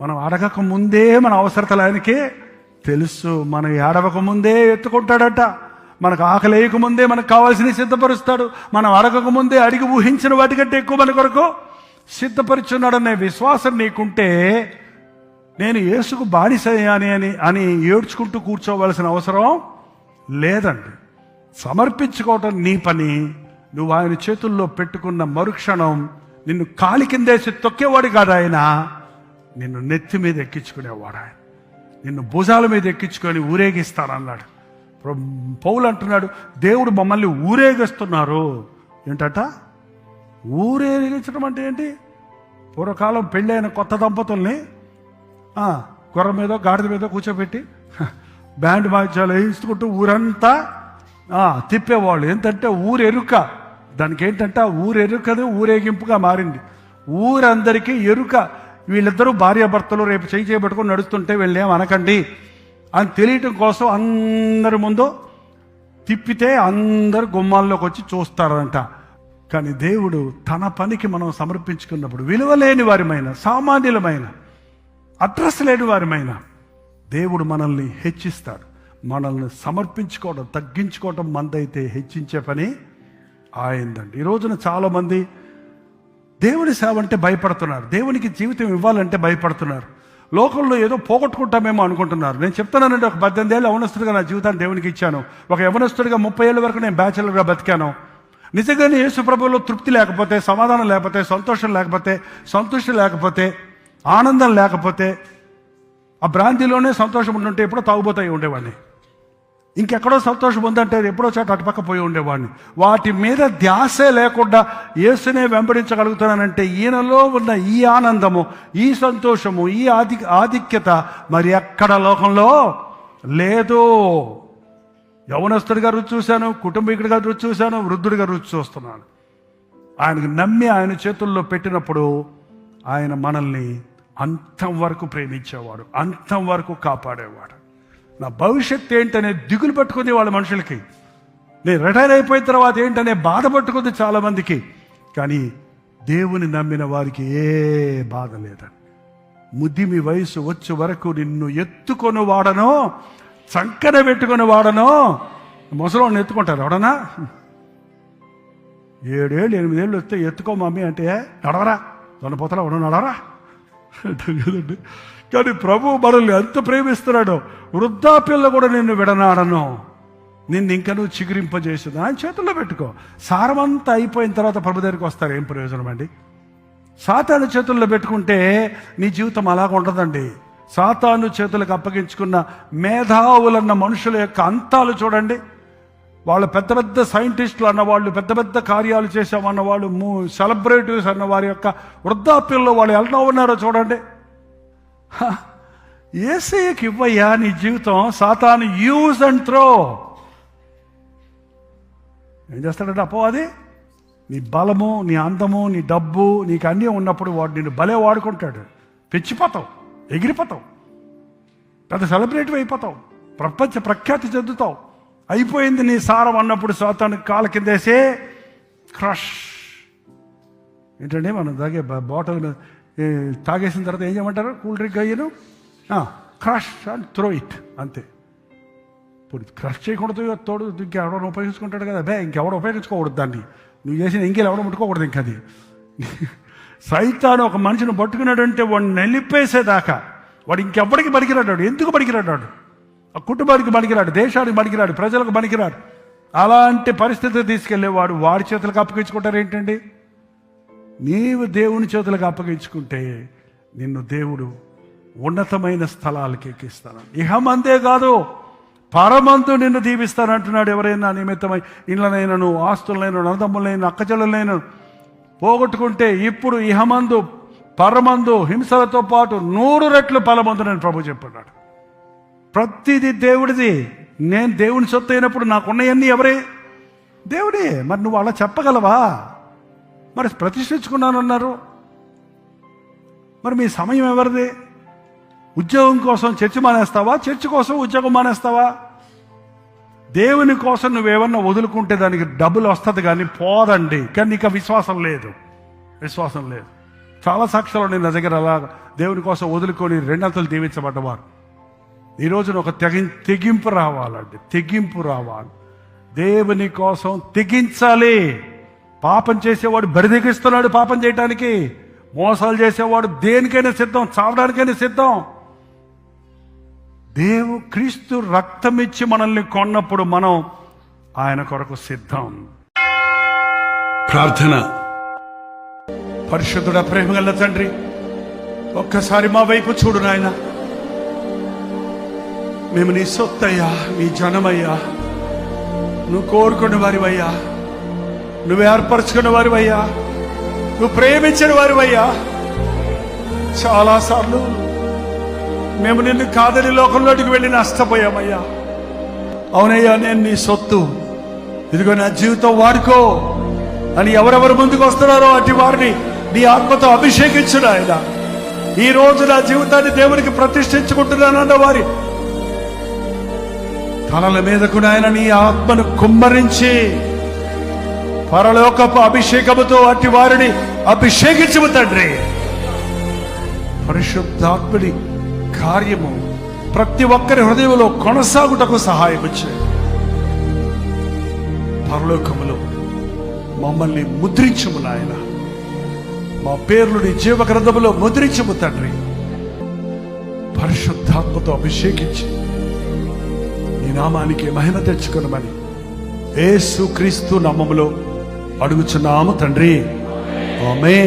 మనం అడగక ముందే మన అవసరతలు ఆయనకే తెలుసు. మనం ఏడవక ముందే ఎత్తుకుంటాడట. మనకు ఆకలి వేయక ముందే మనకు కావాల్సినవి సిద్ధపరుస్తాడు. మనం అడగక ముందే అడిగి ఊహించిన వాటికంటే ఎక్కువ మన కొరకు సిద్ధపరుచున్నాడనే విశ్వాసం నీకుంటే నేను యేసుకు బానిసయ్యాని అని అని ఏడ్చుకుంటూ కూర్చోవలసిన అవసరం లేదండి. సమర్పించుకోవటం నీ పని. నువ్వు ఆయన చేతుల్లో పెట్టుకున్న మరుక్షణం నిన్ను కాలి కిందేసి తొక్కేవాడు కాదు ఆయన. నిన్ను నెత్తి మీద ఎక్కించుకునేవాడు ఆయన. నిన్ను భుజాల మీద ఎక్కించుకొని ఊరేగిస్తానన్నాడు. పౌలు అంటున్నాడు దేవుడు మమ్మల్ని ఊరేగిస్తున్నారు. ఏంటట? ఊరేగించడం అంటే ఏంటి? పూర్వకాలం పెళ్ళైన కొత్త దంపతుల్ని గుర్ర గుర్రం మీద గాడిద మీద కూర్చోబెట్టి బ్యాండ్ వాయిద్యాలు వేయించుకుంటూ ఊరంతా తిప్పేవాళ్ళు. ఏంటంటే ఊరెరుక. దానికి ఏంటంటే ఊరెరుకది ఊరేగింపుగా మారింది. ఊరందరికీ ఎరుక. వీళ్ళిద్దరూ భార్యాభర్తలు రేపు చేయి చేయబెట్టుకొని నడుస్తుంటే వెళ్ళాం అనకండి. అని తెలియటం కోసం అందరి ముందు తిప్పితే అందరు గుమ్మాల్లోకి వచ్చి చూస్తారంట. కానీ దేవుడు తన పనికి మనం సమర్పించుకున్నప్పుడు విలువలేని వారిమైన సామాన్యులమైన అడ్రస్ లేని వారిమైన దేవుడు మనల్ని హెచ్చిస్తాడు. మనల్ని సమర్పించుకోవడం తగ్గించుకోవడం మందైతే హెచ్చించే పని ఆయిందండి ఈ రోజున చాలామంది దేవుని సేవ అంటే భయపడుతున్నారు. దేవునికి జీవితం ఇవ్వాలంటే భయపడుతున్నారు. లోకంలో ఏదో పోగొట్టుకుంటామేమో అనుకుంటున్నారు. నేను చెప్తున్నానండి ఒక పద్దెనిమిది ఏళ్ళు యవనస్తుడిగా నా జీవితాన్ని దేవునికి ఇచ్చాను. ఒక యవనస్తుడిగా ముప్పై ఏళ్ళ వరకు నేను బ్యాచులర్గా బతికాను. నిజంగానే యేసు ప్రభువులో తృప్తి లేకపోతే సమాధానం లేకపోతే సంతోషం లేకపోతే సంతృష్టి లేకపోతే ఆనందం లేకపోతే ఆ భ్రాంతిలోనే సంతోషం ఉంటుంటే ఎప్పుడో తాగుబోతాయి ఉండేవాడిని. ఇంకెక్కడో సంతోషం ఉందంటే ఎప్పుడో చోట అటుపక్క పోయి ఉండేవాడిని. వాటి మీద ధ్యాసే లేకుండా యేసునే వెంబడించగలుగుతున్నానంటే ఈయనలో ఉన్న ఈ ఆనందము ఈ సంతోషము ఈ ఆధి ఆధిక్యత మరి ఎక్కడ లోకంలో లేదు. యవనస్తుడిగా రుచి చూశాను కుటుంబీకుడిగా రుచి చూశాను వృద్ధుడిగా రుచి చూస్తున్నాను ఆయనకు నమ్మి ఆయన చేతుల్లో పెట్టినప్పుడు ఆయన మనల్ని అంతం వరకు ప్రేమించేవాడు అంతం వరకు కాపాడేవాడు. నా భవిష్యత్ ఏంటనే దిగులు పట్టుకుంది వాళ్ళ మనుషులకి. నేను రిటైర్ అయిపోయిన తర్వాత ఏంటనే బాధ పట్టుకుంది చాలామందికి కానీ దేవుని నమ్మిన వారికి ఏ బాధ లేదండి. ముద్దిమి వయసు వచ్చే వరకు నిన్ను ఎత్తుకొని వాడనో చంకన పెట్టుకొని వాడనో ముసలోని ఎత్తుకుంటారు ఎవడనా ఏడేళ్ళు ఎనిమిదేళ్ళు వస్తే ఎత్తుకో మమ్మీ అంటే నడవరా దొనపోతలా ఉండు నడవరా? కదండి కానీ ప్రభు మనల్ని ఎంత ప్రేమిస్తున్నాడో వృద్ధాప్యంలో కూడా నిన్ను విడనాడను. నిన్ను ఇంకా నువ్వు చిగురింపజేసింది? ఆయన చేతుల్లో పెట్టుకో. సారమంతా అయిపోయిన తర్వాత ప్రభు దగ్గరికి వస్తారు. ఏం ప్రయోజనం అండి? సాతాను చేతుల్లో పెట్టుకుంటే నీ జీవితం అలాగ ఉండదండి. సాతాను చేతులకు అప్పగించుకున్న మేధావులన్న మనుషుల యొక్క అంతాలు చూడండి. వాళ్ళ పెద్ద పెద్ద సైంటిస్టులు అన్నవాళ్ళు పెద్ద పెద్ద కార్యాలు చేసామన్న వాళ్ళు మూ సెలబ్రిటీస్ అన్న వారి యొక్క వృద్ధాప్యంలో వాళ్ళు ఎలా ఉన్నారో చూడండి. హ, ఇవ్వయ్యా నీ జీవితం సాతాను యూజ్ అండ్ త్రో. ఏం చేస్తాడంటే అపవాది నీ బలము నీ అందము నీ డబ్బు నీకు అన్నీ ఉన్నప్పుడు వాడు నిన్ను భలే వాడుకుంటాడు. పెచ్చిపోతావు ఎగిరిపోతావు. పెద్ద సెలబ్రిటీ అయిపోతావు. ప్రపంచ ప్రఖ్యాతి చెందుతావు. అయిపోయింది నీ సారం అన్నప్పుడు సాతానికి కాల కిందేసే క్రష్. ఏంటంటే మనం తాగే బాటిల్ మీద తాగేసిన తర్వాత ఏం చేయమంటారు? కూల్ డ్రింక్ అయ్యాను క్రష్ అండ్ త్రో ఇట్ అంతే. ఇప్పుడు క్రష్ చేయకూడదు తోడు ఇంకెవడో ఉపయోగించుకుంటాడు కదా. బే ఇంకెవడో ఉపయోగించుకోకూడదు దాన్ని. నువ్వు చేసిన ఇంకెళ్ళు ఎవడో ముట్టుకోకూడదు ఇంకా అది. సైతాను ఒక మనిషిని పట్టుకున్నాడంటే వాడిని నలిపేసేదాకా. వాడు ఇంకెవ్వడికి పనికిరాడు ఎందుకు పనికిరాడు కుటుంబానికి పనికిరాడు దేశానికి పనికిరాడు ప్రజలకు పనికిరాడు. అలాంటి పరిస్థితి తీసుకెళ్ళేవాడు వాడి చేతులకు అప్పగించుకుంటారు ఏంటండి? నీవు దేవుని చేతులకు అప్పగించుకుంటే నిన్ను దేవుడు ఉన్నతమైన స్థలాలకి ఎక్కిస్తాను. ఇహమందే కాదు పరమంతు నిన్ను దీవిస్తాను అంటున్నాడు ఎవరైనా నిమిత్తమై. ఇళ్ళనైనను ఆస్తులైనను నందమ్ములైన అక్కచెల్లెలైన పోగొట్టుకుంటే ఇప్పుడు ఇహమందు పరమందు హింసలతో పాటు నూరు రెట్లు ఫలమందు నేను ప్రభు చెప్పన్నాడు. ప్రతిదీ దేవుడిది. నేను దేవుని సొత్తు అయినప్పుడు నాకున్నవన్నీ ఎవరే? దేవుడే. మరి నువ్వు అలా చెప్పగలవా? మరి ప్రతిష్ఠించుకున్నానన్నారు. మరి మీ సమయం ఎవరిది? ఉద్యోగం కోసం చర్చి మానేస్తావా? చర్చి కోసం ఉద్యోగం మానేస్తావా? దేవుని కోసం నువ్వేమన్నా వదులుకుంటే దానికి డబ్బులు వస్తుంది కానీ పోదండి. కానీ నీకు విశ్వాసం లేదు. విశ్వాసం లేదు. చాలా సాక్ష్యాలు ఉన్నాయి నా దగ్గర. అలా దేవుని కోసం వదులుకొని రెండంతలు దీవించబడ్డవారు. ఈ రోజున ఒక తెగి తెగింపు రావాలండి. తెగింపు రావాలి. దేవుని కోసం తెగించాలి. పాపం చేసేవాడు బరిదెగిస్తున్నాడు పాపం చేయటానికి. మోసాలు చేసేవాడు దేనికైనా సిద్ధం చావడానికైనా సిద్ధం. దేవు క్రీస్తు రక్తం ఇచ్చి మనల్ని కొన్నప్పుడు మనం ఆయన కొరకు సిద్ధం. ప్రార్థన. పరిశుద్ధుడ ప్రేమగల తండ్రి ఒక్కసారి మా వైపు చూడు నాయన. మేము నీ సొత్తయ్యా నీ జనమయ్యా. నువ్వు కోరుకున్న వారివయ్యా నువ్వు ఏర్పరచుకున్న వారివయ్యా. నువ్వు ప్రేమించిన వారివయ్యా. చాలాసార్లు మేము నిన్ను కాదని లోకంలోకి వెళ్ళి నష్టపోయామయ్యా. అవునయ్యా నేను నీ సొత్తు. ఇదిగో నా జీవితం వాడుకో అని ఎవరెవరు ముందుకు వస్తున్నారో అటు వారిని నీ ఆత్మతో అభిషేకించుడు ఆయన ఈ రోజు నా జీవితాన్ని దేవునికి ప్రతిష్ఠించుకుంటున్నానన్న వారి తలల కూడా ఆయన నీ ఆత్మను కుమ్మరించి పరలోకపు అభిషేకముతో అట్టి వారిని అభిషేకించము తండ్రి. పరిశుద్ధాత్ముడి కార్యము ప్రతి ఒక్కరి హృదయంలో కొనసాగుటకు సహాయం చేయండి పరలోకములో మమ్మల్ని ముద్రించము నాయన. మా పేర్లుని జీవ గ్రంథములో ముద్రించము తండ్రి. పరిశుద్ధాత్మతో అభిషేకించి నామానికి మహిమ తెచ్చుకునమని. ఏసు క్రీస్తు నామములో అడుగుచున్నాము తండ్రి. ఆమె